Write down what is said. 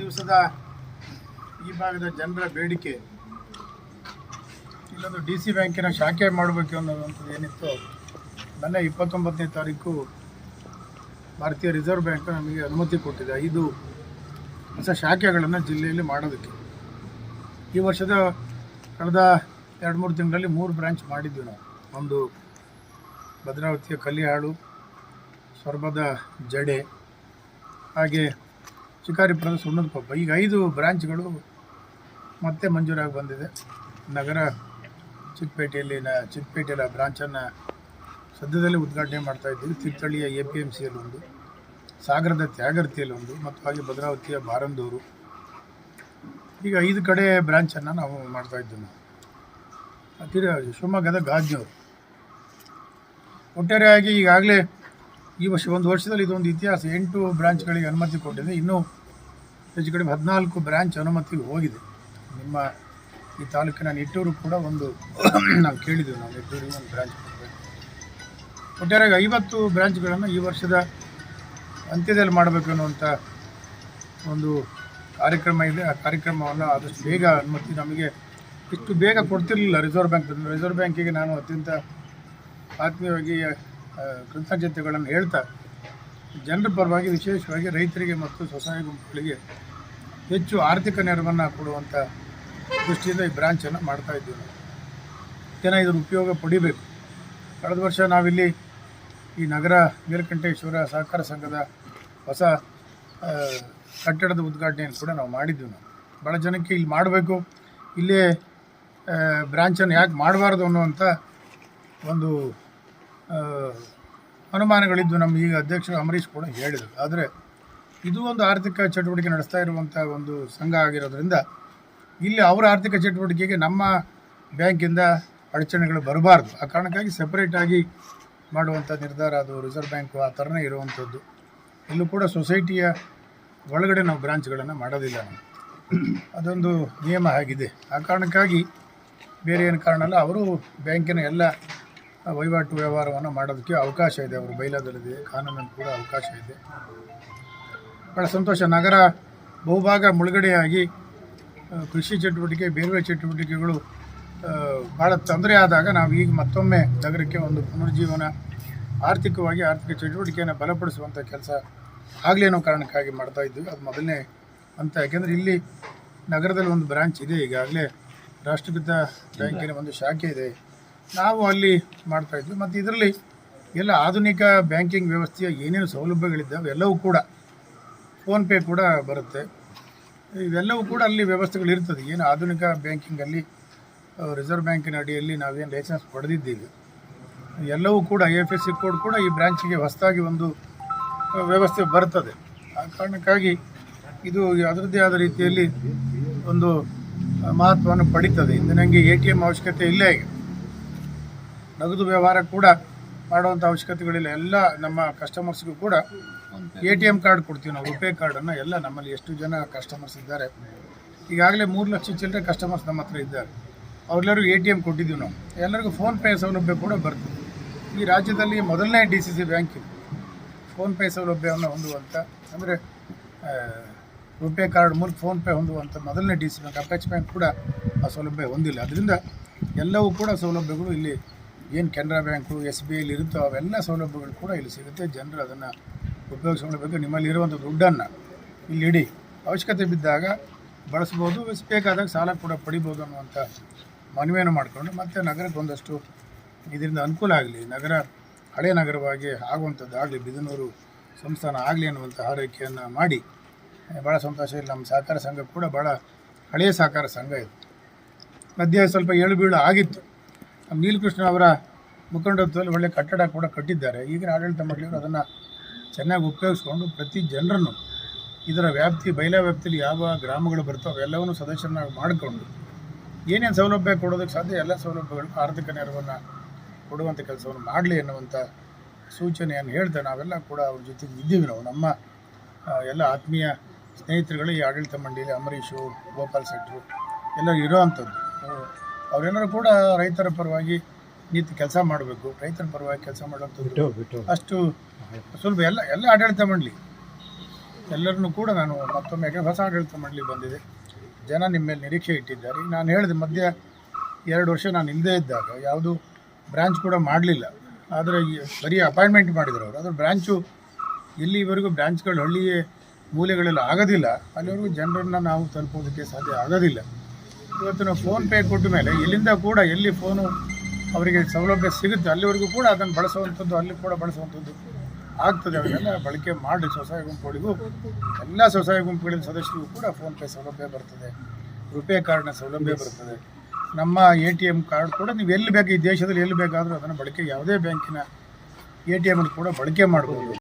ದಿವಸದ ಈ ಭಾಗದ ಜನರ ಬೇಡಿಕೆ. ಇಲ್ಲೊಂದು ಡಿ ಸಿ ಬ್ಯಾಂಕಿನ ಶಾಖೆ ಮಾಡಬೇಕು ಅನ್ನೋದಂಥದ್ದು ಏನಿತ್ತು, ಮೊನ್ನೆ ಇಪ್ಪತ್ತೊಂಬತ್ತನೇ ತಾರೀಕು ಭಾರತೀಯ ರಿಸರ್ವ್ ಬ್ಯಾಂಕ್ ನಮಗೆ ಅನುಮತಿ ಕೊಟ್ಟಿದೆ. ಐದು ಹೊಸ ಶಾಖೆಗಳನ್ನು ಜಿಲ್ಲೆಯಲ್ಲಿ ಮಾಡೋದಕ್ಕೆ. ಈ ವರ್ಷದ ಕಳೆದ ಎರಡು ಮೂರು ತಿಂಗಳಲ್ಲಿ ಮೂರು ಬ್ರಾಂಚ್ ಮಾಡಿದ್ವಿ ನಾವು. ಒಂದು ಭದ್ರಾವತಿಯ ಕಲ್ಲಿಹಾಳು ಸೊರಬದ ಜಡೆ, ಹಾಗೆ ಶಿಕಾರಿಪುರದ ಸುಣ್ಣದ ಕೊಪ್ಪ ಈಗ ಐದು ಬ್ರಾಂಚ್ಗಳು ಮತ್ತೆ ಮಂಜೂರಾಗಿ ಬಂದಿದೆ. ನಗರ ಚಿಕ್ಕಪೇಟೆಯಲ್ಲಿ ಚಿಕ್ಕಪೇಟೆಯಲ್ಲಿ ಬ್ರಾಂಚನ್ನು ಸದ್ಯದಲ್ಲೇ ಉದ್ಘಾಟನೆ ಮಾಡ್ತಾ ಇದ್ದೀವಿ. ತೀರ್ಥಹಳ್ಳಿಯ ಎ ಪಿ ಎಂ ಸಿಯಲ್ಲಿ ಒಂದು, ಸಾಗರದ ತ್ಯಾಗರ್ತಿಯಲ್ಲಿ ಒಂದು ಮತ್ತು ಹಾಗೆ ಭದ್ರಾವತಿಯ ಬಾರಂದೂರು. ಈಗ ಐದು ಕಡೆ ಬ್ರಾಂಚನ್ನು ನಾವು ಮಾಡ್ತಾ ಇದ್ದೀವಿ ಶಿವಮೊಗ್ಗದ ಗಾಜ್ನೂರು. ಒಟ್ಟಾರೆಯಾಗಿ ಈಗಾಗಲೇ ಈ ವರ್ಷ ಒಂದು ವರ್ಷದಲ್ಲಿ ಇದೊಂದು ಇತಿಹಾಸ. ಎಂಟು ಬ್ರಾಂಚ್ಗಳಿಗೆ ಅನುಮತಿ ಕೊಟ್ಟಿದೆ. ಇನ್ನೂ ಹೆಚ್ಚು ಕಡಿಮೆ ಹದಿನಾಲ್ಕು ಬ್ರಾಂಚ್ ಅನುಮತಿಗೆ ಹೋಗಿದೆ. ನಿಮ್ಮ ಈ ತಾಲೂಕಿನ ನಿಟ್ಟೂರು ಕೂಡ ಒಂದು ನಾವು ಕೇಳಿದ್ದೀವಿ. ನಾವು ನಿಟ್ಟೂರಿಗೆ ಒಂದು ಬ್ರಾಂಚ್ ಕೊಡಬೇಕು ಒಟ್ಟಾರೆಯಾಗಿ ಐವತ್ತು ಬ್ರಾಂಚ್ಗಳನ್ನು ಈ ವರ್ಷದ ಅಂತ್ಯದಲ್ಲಿ ಮಾಡಬೇಕು ಅನ್ನುವಂಥ ಒಂದು ಕಾರ್ಯಕ್ರಮ ಇದೆ. ಆ ಕಾರ್ಯಕ್ರಮವನ್ನು ಆದಷ್ಟು ಬೇಗ ಅನುಮತಿ ನಮಗೆ ಇಷ್ಟು ಬೇಗ ಕೊಡ್ತಿರಲಿಲ್ಲ ರಿಸರ್ವ್ ಬ್ಯಾಂಕ್ ರಿಸರ್ವ್ ಬ್ಯಾಂಕಿಗೆ ನಾನು ಅತ್ಯಂತ ಆತ್ಮೀಯವಾಗಿ ಕೃತಜ್ಞತೆಗಳನ್ನು ಹೇಳ್ತಾ ಜನರ ಪರವಾಗಿ ವಿಶೇಷವಾಗಿ ರೈತರಿಗೆ ಮತ್ತು ಸ್ವಸಹಾಯ ಗುಂಪುಗಳಿಗೆ ಹೆಚ್ಚು ಆರ್ಥಿಕ ನೆರವನ್ನು ಕೊಡುವಂಥ ದೃಷ್ಟಿಯಿಂದ ಈ ಬ್ರಾಂಚನ್ನು ಮಾಡ್ತಾ ಇದ್ದೀವಿ ಜನ ಇದರ ಉಪಯೋಗ ಪಡಿಬೇಕು. ಕಳೆದ ವರ್ಷ ನಾವಿಲ್ಲಿ ಈ ನಗರ ನೀಲಕಂಠೇಶ್ವರ ಸಹಕಾರ ಸಂಘದ ಹೊಸ ಕಟ್ಟಡದ ಉದ್ಘಾಟನೆಯನ್ನು ಕೂಡ ನಾವು ಮಾಡಿದ್ವಿ ನಾವು. ಭಾಳ ಜನಕ್ಕೆ ಇಲ್ಲಿ ಮಾಡಬೇಕು. ಇಲ್ಲೇ ಬ್ರಾಂಚನ್ನು ಯಾಕೆ ಮಾಡಬಾರ್ದು ಅನ್ನುವಂಥ ಒಂದು ಅನುಮಾನಗಳಿದ್ದು ನಮ್ಮ ಈಗ ಅಧ್ಯಕ್ಷರು ಅಮರೀಶ್ ಕೂಡ ಹೇಳಿದರು. ಆದರೆ ಇದು ಒಂದು ಆರ್ಥಿಕ ಚಟುವಟಿಕೆ ನಡೆಸ್ತಾ ಇರುವಂಥ ಒಂದು ಸಂಘ ಆಗಿರೋದ್ರಿಂದ ಇಲ್ಲಿ ಅವರ ಆರ್ಥಿಕ ಚಟುವಟಿಕೆಗೆ ನಮ್ಮ ಬ್ಯಾಂಕಿಂದ ಅಡಚಣೆಗಳು ಬರಬಾರ್ದು. ಆ ಕಾರಣಕ್ಕಾಗಿ ಸಪ್ರೇಟಾಗಿ ಮಾಡುವಂಥ ನಿರ್ಧಾರ, ಅದು ರಿಸರ್ವ್ ಬ್ಯಾಂಕು ಆ ಥರನೇ ಇರುವಂಥದ್ದು. ಇಲ್ಲೂ ಕೂಡ ಸೊಸೈಟಿಯ ಒಳಗಡೆ ನಾವು ಬ್ರಾಂಚ್ಗಳನ್ನು ಮಾಡೋದಿಲ್ಲ ಅದೊಂದು ನಿಯಮ ಆಗಿದೆ. ಆ ಕಾರಣಕ್ಕಾಗಿ ಬೇರೆ ಏನು ಕಾರಣ ಅಲ್ಲ ಅವರು ಬ್ಯಾಂಕಿನ ಎಲ್ಲ ವಹಿವಾಟು ವ್ಯವಹಾರವನ್ನು ಮಾಡೋದಕ್ಕೆ ಅವಕಾಶ ಇದೆ. ಅವರು ಬೈಲಾದಲ್ಲಿದೆ ಕಾನೂನಲ್ಲಿ ಕೂಡ ಅವಕಾಶ ಇದೆ. ಭಾಳ ಸಂತೋಷ. ನಗರ ಬಹುಭಾಗ ಮುಳುಗಡೆಯಾಗಿ ಕೃಷಿ ಚಟುವಟಿಕೆ ಬೇರೆ ಚಟುವಟಿಕೆಗಳು ಭಾಳ ತೊಂದರೆ ಆದಾಗ ನಾವು ಈಗ ಮತ್ತೊಮ್ಮೆ ನಗರಕ್ಕೆ ಒಂದು ಪುನರ್ಜೀವನ ಆರ್ಥಿಕವಾಗಿ ಆರ್ಥಿಕ ಚಟುವಟಿಕೆಯನ್ನು ಬಲಪಡಿಸುವಂಥ ಕೆಲಸ ಆಗಲಿ ಅನ್ನೋ ಕಾರಣಕ್ಕಾಗಿ ಮಾಡ್ತಾ ಇದ್ವಿ. ಅದು ಮೊದಲನೇ ಅಂತ ಯಾಕೆಂದರೆ ಇಲ್ಲಿ ನಗರದಲ್ಲಿ ಒಂದು ಬ್ರಾಂಚ್ ಇದೆ. ಈಗಾಗಲೇ ರಾಷ್ಟ್ರಪಿತ ಬ್ಯಾಂಕಿನ ಒಂದು ಶಾಖೆ ಇದೆ. ನಾವು ಅಲ್ಲಿ ಮಾಡ್ತಾ ಇದ್ವಿ. ಮತ್ತು ಇದರಲ್ಲಿ ಎಲ್ಲ ಆಧುನಿಕ ಬ್ಯಾಂಕಿಂಗ್ ವ್ಯವಸ್ಥೆಯ ಏನೇನು ಸೌಲಭ್ಯಗಳಿದ್ದಾವೆ, ಎಲ್ಲವೂ ಕೂಡ ಫೋನ್ಪೇ ಕೂಡ ಬರುತ್ತೆ. ಇವೆಲ್ಲವೂ ಕೂಡ ಅಲ್ಲಿ ವ್ಯವಸ್ಥೆಗಳು ಇರ್ತದೆ. ಏನು ಆಧುನಿಕ ಬ್ಯಾಂಕಿಂಗಲ್ಲಿ ರಿಸರ್ವ್ ಬ್ಯಾಂಕಿನ ಅಡಿಯಲ್ಲಿ ನಾವೇನು ಲೈಸೆನ್ಸ್ ಪಡೆದಿದ್ದೀವಿ. ಎಲ್ಲವೂ ಕೂಡ I F S C code ಕೂಡ ಈ ಬ್ರಾಂಚಿಗೆ ಹೊಸದಾಗಿ ಒಂದು ವ್ಯವಸ್ಥೆ ಬರ್ತದೆ. ಆ ಕಾರಣಕ್ಕಾಗಿ ಇದು ಅದರದ್ದೇ ಆದ ರೀತಿಯಲ್ಲಿ ಒಂದು ಮಹತ್ವವನ್ನು ಪಡೀತದೆ. ಇಂದು ನನಗೆ ಎ ಟಿ ಎಂ ಅವಶ್ಯಕತೆ ಇಲ್ಲೇ ಈಗ ನಗದು ವ್ಯವಹಾರ ಕೂಡ ಮಾಡುವಂಥ ಅವಶ್ಯಕತೆಗಳಿಲ್ಲ. ಎಲ್ಲ ನಮ್ಮ ಕಸ್ಟಮರ್ಸ್ಗೂ ಕೂಡ ಎ ಟಿ ಎಂ ಕಾರ್ಡ್ ಕೊಡ್ತೀವಿ ನಾವು ರುಪೇ ಕಾರ್ಡನ್ನು ಎಲ್ಲ ನಮ್ಮಲ್ಲಿ ಎಷ್ಟು ಜನ ಕಸ್ಟಮರ್ಸ್ ಇದ್ದಾರೆ. ಈಗಾಗಲೇ ಮೂರು ಲಕ್ಷ ಚಿಲ್ಲರೆ ಕಸ್ಟಮರ್ಸ್ ನಮ್ಮ ಹತ್ರ ಇದ್ದಾರೆ. ಅವ್ರೆಲ್ಲರಿಗೂ ಎ ಟಿ ಎಂ ಕೊಟ್ಟಿದ್ದೀವಿ ನಾವು. ಎಲ್ಲರಿಗೂ ಫೋನ್ಪೇ ಸೌಲಭ್ಯ ಕೂಡ ಬರ್ತದೆ. ಈ ರಾಜ್ಯದಲ್ಲಿ ಮೊದಲನೇ ಡಿ ಸಿ ಸಿ ಬ್ಯಾಂಕ್ ಇದು. ಫೋನ್ಪೇ ಸೌಲಭ್ಯವನ್ನು ಹೊಂದುವಂಥ ಅಂದರೆ ರುಪೇ ಕಾರ್ಡ್ ಮೂಲಕ ಫೋನ್ಪೇ ಹೊಂದುವಂಥ ಮೊದಲನೇ D C bank apex bank ಕೂಡ ಆ ಸೌಲಭ್ಯ ಹೊಂದಿಲ್ಲ. ಅದರಿಂದ ಎಲ್ಲವೂ ಕೂಡ ಸೌಲಭ್ಯಗಳು ಇಲ್ಲಿ ಏನು ಕೆನರಾ ಬ್ಯಾಂಕು, ಎಸ್ ಬಿ ಐಲಿ ಇರುತ್ತೋ ಅವೆಲ್ಲ ಸೌಲಭ್ಯಗಳು ಕೂಡ ಇಲ್ಲಿ ಸಿಗುತ್ತೆ. ಜನರು ಅದನ್ನು ಉಪಯೋಗಿಸ್ಕೊಳ್ಬೇಕು ನಿಮ್ಮಲ್ಲಿ ಇರುವಂಥ ದುಡ್ಡನ್ನು ಇಲ್ಲಿ ಇಡಿ. ಅವಶ್ಯಕತೆ ಬಿದ್ದಾಗ ಬಳಸ್ಬೋದು, ಬೇಕಾದಾಗ ಸಾಲ ಕೂಡ ಪಡಿಬೋದು ಅನ್ನುವಂಥ ಮನವಿಯನ್ನು ಮಾಡಿಕೊಂಡು ಮತ್ತು ನಗರಕ್ಕೆ ಒಂದಷ್ಟು ಇದರಿಂದ ಅನುಕೂಲ ಆಗಲಿ. ನಗರ ಹಳೆ ನಗರವಾಗಿ ಆಗುವಂಥದ್ದು ಆಗಲಿ, ಬಿದನೂರು ಸಂಸ್ಥಾನ ಆಗಲಿ ಅನ್ನುವಂಥ ಹಾರೈಕೆಯನ್ನು ಮಾಡಿ. ಭಾಳ ಸಂತೋಷ ಇಲ್ಲಿ ನಮ್ಮ ಸಹಕಾರ ಸಂಘ ಕೂಡ ಭಾಳ ಹಳೆಯ ಸಹಕಾರ ಸಂಘ ಇದು. ಮಧ್ಯೆ ಸ್ವಲ್ಪ ಏಳು ಬೀಳು ಆಗಿತ್ತು. ನೀಲಕೃಷ್ಣ ಅವರ ಮುಖಂಡತ್ವದಲ್ಲಿ ಒಳ್ಳೆ ಕಟ್ಟಡ ಕೂಡ ಕಟ್ಟಿದ್ದಾರೆ. ಈಗಿನ ಆಡಳಿತ ಮಂಡಳಿಯವರು ಅದನ್ನು ಚೆನ್ನಾಗಿ ಉಪಯೋಗಿಸ್ಕೊಂಡು ಪ್ರತಿ ಜನರನ್ನು ಇದರ ವ್ಯಾಪ್ತಿ ಬಯಲಾ ವ್ಯಾಪ್ತಿಯಲ್ಲಿ ಯಾವ ಗ್ರಾಮಗಳು ಬರ್ತವೆ ಅವೆಲ್ಲವನ್ನು ಸದಸ್ಯರನ್ನಾಗಿ ಮಾಡಿಕೊಂಡು ಏನೇನು ಸೌಲಭ್ಯ ಕೊಡೋದಕ್ಕೆ ಸಾಧ್ಯ ಎಲ್ಲ ಸೌಲಭ್ಯಗಳು ಆರ್ಥಿಕ ನೆರವನ್ನು ಕೊಡುವಂಥ ಕೆಲಸವನ್ನು ಮಾಡಲಿ ಅನ್ನುವಂಥ ಸೂಚನೆಯನ್ನು ಹೇಳ್ತಾ ನಾವೆಲ್ಲ ಕೂಡ ಅವ್ರ ಜೊತೆಗೆ ಇದ್ದೀವಿ ನಾವು. ನಮ್ಮ ಎಲ್ಲ ಆತ್ಮೀಯ ಸ್ನೇಹಿತರುಗಳು ಈ ಆಡಳಿತ ಮಂಡಳಿಯಲ್ಲಿ ಅಂಬರೀಷು, ಗೋಪಾಲ್ ಶೆಟ್ಟರು ಎಲ್ಲರೂ ಇರೋವಂಥದ್ದು ಅವರೆಲ್ಲರೂ ಕೂಡ ರೈತರ ಪರವಾಗಿ ನಿಂತು ಕೆಲಸ ಮಾಡಬೇಕು. ರೈತರ ಪರವಾಗಿ ಕೆಲಸ ಮಾಡುವಂಥದ್ದು ಅಷ್ಟು ಸುಲಭ. ಎಲ್ಲ ಎಲ್ಲ ಆಡಳಿತ ಮಂಡಳಿ. ಎಲ್ಲರನ್ನು ಕೂಡ ನಾನು ಮತ್ತೊಮ್ಮೆ ಯಾಕೆ ಹೊಸ ಆಡಳಿತ ಮಂಡಳಿ ಬಂದಿದೆ. ಜನ ನಿಮ್ಮ ಮೇಲೆ ನಿರೀಕ್ಷೆ ಇಟ್ಟಿದ್ದಾರೆ. ನಾನು ಹೇಳಿದೆ ಮಧ್ಯ ಎರಡು ವರ್ಷ ನಾನು ಇಲ್ಲದೇ ಇದ್ದಾಗ ಯಾವುದು ಬ್ರ್ಯಾಂಚ್ ಕೂಡ ಮಾಡಲಿಲ್ಲ. ಆದರೆ ಬರೀ ಅಪಾಯಿಂಟ್ಮೆಂಟ್ ಮಾಡಿದ್ರು ಅವರು. ಆದರೆ ಬ್ರ್ಯಾಂಚು ಇಲ್ಲಿವರೆಗೂ ಬ್ರ್ಯಾಂಚ್ಗಳು ಹಳ್ಳಿಯೇ ಮೂಲೆಗಳೆಲ್ಲ ಆಗೋದಿಲ್ಲ. ಅಲ್ಲಿವರೆಗೂ ಜನರನ್ನು ನಾವು ತಲುಪೋದಕ್ಕೆ ಸಾಧ್ಯ ಆಗೋದಿಲ್ಲ. ಇವತ್ತು ನಾವು ಫೋನ್ಪೇ ಕೊಟ್ಟ ಮೇಲೆ ಇಲ್ಲಿಂದ ಕೂಡ ಎಲ್ಲಿ ಫೋನು ಅವರಿಗೆ ಸೌಲಭ್ಯ ಸಿಗುತ್ತೆ, ಅಲ್ಲಿವರೆಗೂ ಕೂಡ ಅದನ್ನು ಬಳಸುವಂಥದ್ದು, ಅಲ್ಲಿ ಕೂಡ ಬಳಸುವಂಥದ್ದು ಆಗ್ತದೆ. ಎಲ್ಲ ಬಳಕೆ ಮಾಡಿ ಸ್ವಸಹಾಯ ಗುಂಪುಗಳಿಗೂ, ಎಲ್ಲ ಸ್ವಸಹಾಯ ಗುಂಪುಗಳ ಸದಸ್ಯರಿಗೂ ಕೂಡ ಫೋನ್ಪೇ ಸೌಲಭ್ಯ ಬರ್ತದೆ. ರುಪೇ ಕಾರ್ಡ್ನ ಸೌಲಭ್ಯ ಬರ್ತದೆ. ನಮ್ಮ ಎ ಟಿ ಎಂ ಕಾರ್ಡ್ ಕೂಡ ನೀವು ಎಲ್ಲಿ ಬೇಕು, ಈ ದೇಶದಲ್ಲಿ ಎಲ್ಲಿ ಬೇಕಾದರೂ ಅದನ್ನು ಬಳಕೆ, ಯಾವುದೇ ಬ್ಯಾಂಕಿನ ಎ ಟಿ ಎಂ ಕೂಡ ಬಳಕೆ ಮಾಡ್ಬೋದು.